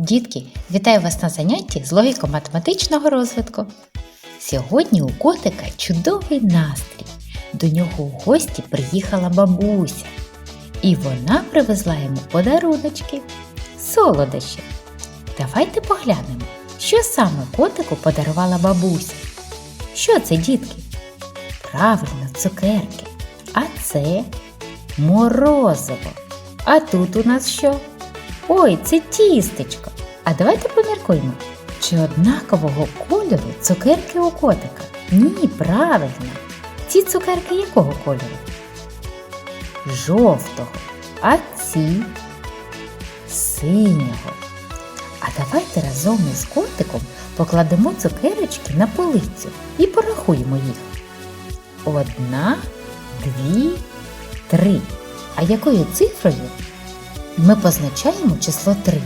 Дітки, вітаю вас на занятті з логіко-математичного розвитку. Сьогодні у котика чудовий настрій. До нього в гості приїхала бабуся. І вона привезла йому подаруночки, солодощі. Давайте поглянемо, що саме котику подарувала бабуся. Що це, дітки? Правильно, цукерки. А це морозиво. А тут у нас що? Ой, це тістечко. А давайте поміркуємо, чи однакового кольору цукерки у котика? Ні, правильно. Ці цукерки якого кольору? Жовтого. А ці синього. А давайте разом із котиком покладемо цукерочки на полицю і порахуємо їх. Одна, дві, три. А якою цифрою ми позначаємо число 3.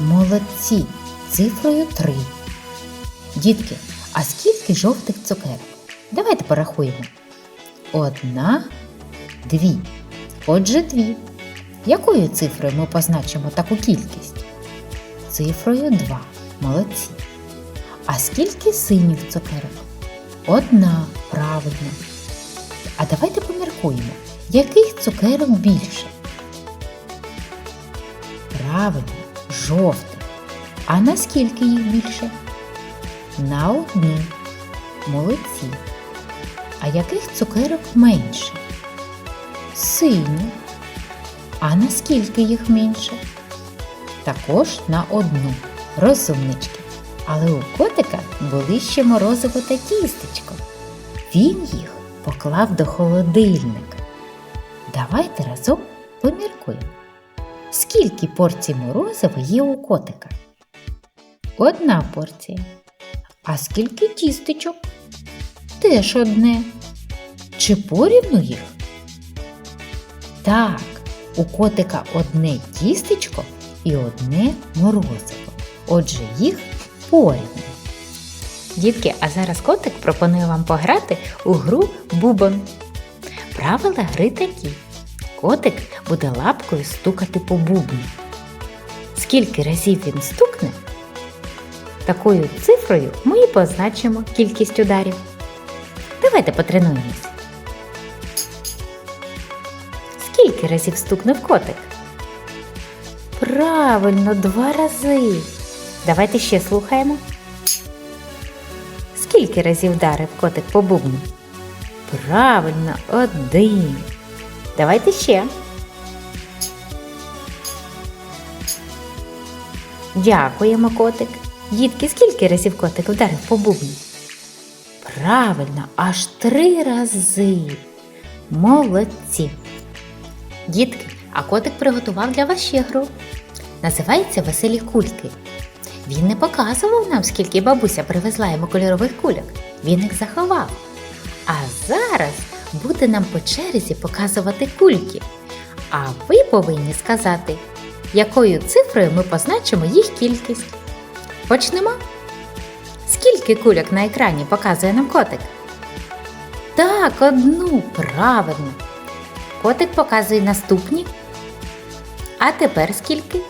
Молодці, цифрою 3. Дітки, а скільки жовтих цукерок? Давайте порахуємо. Одна, дві. Отже, дві. Якою цифрою ми позначимо таку кількість? Цифрою 2. Молодці. А скільки синіх цукерок? Одна, правильно. А давайте поміркуємо, яких цукерок більше? Правильно, жовтих. А наскільки їх більше? На одну. Молодці. А яких цукерок менше? Сині. А наскільки їх менше? Також на одну. Розумнички. Але у котика були ще морозиво та тістечко. Він їх поклав до холодильника. Давайте разом поміркуємо. Скільки порцій морозива є у котика? Одна порція. А скільки тістечок? Теж одне. Чи порівну їх? Так, у котика одне тістечко і одне морозиво. Отже, їх порівну. Дітки, а зараз котик пропонує вам пограти у гру Бубон. Правила гри такі. Котик буде лапкою стукати по бубну. Скільки разів він стукне, такою цифрою ми і позначимо кількість ударів. Давайте потренуємось. Скільки разів стукнув котик? Правильно, два рази. Давайте ще слухаємо. Скільки разів вдарив котик по бубну? Правильно, один. Давайте ще. Дякуємо, котик. Дітки, скільки разів котик вдарив по бубну? Правильно, аж три рази. Молодці. Дітки, а котик приготував для вас ще гру. Називається Веселі кульки. Він не показував нам, скільки бабуся привезла йому кольорових кульок. Він їх заховав. А зараз буде нам по черзі показувати кульки. А ви повинні сказати, якою цифрою ми позначимо їх кількість. Почнемо. Скільки кульок на екрані показує нам котик? Так, одну, правильно. Котик показує наступні. А тепер скільки?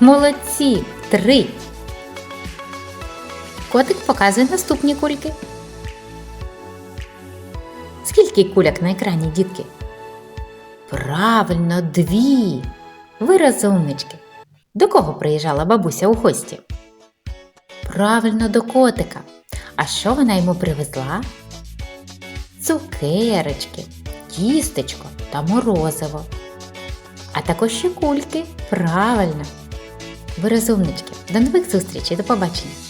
Молодці! Три. Котик показує наступні кульки. Кульок на екрані, дітки? Правильно, дві. Ви розумнички. До кого приїжджала бабуся у гості? Правильно, до котика. А що вона йому привезла? Цукерочки, тістечко та морозиво. А також ще кульки. Правильно. Ви розумнички. До нових зустрічей, до побачення!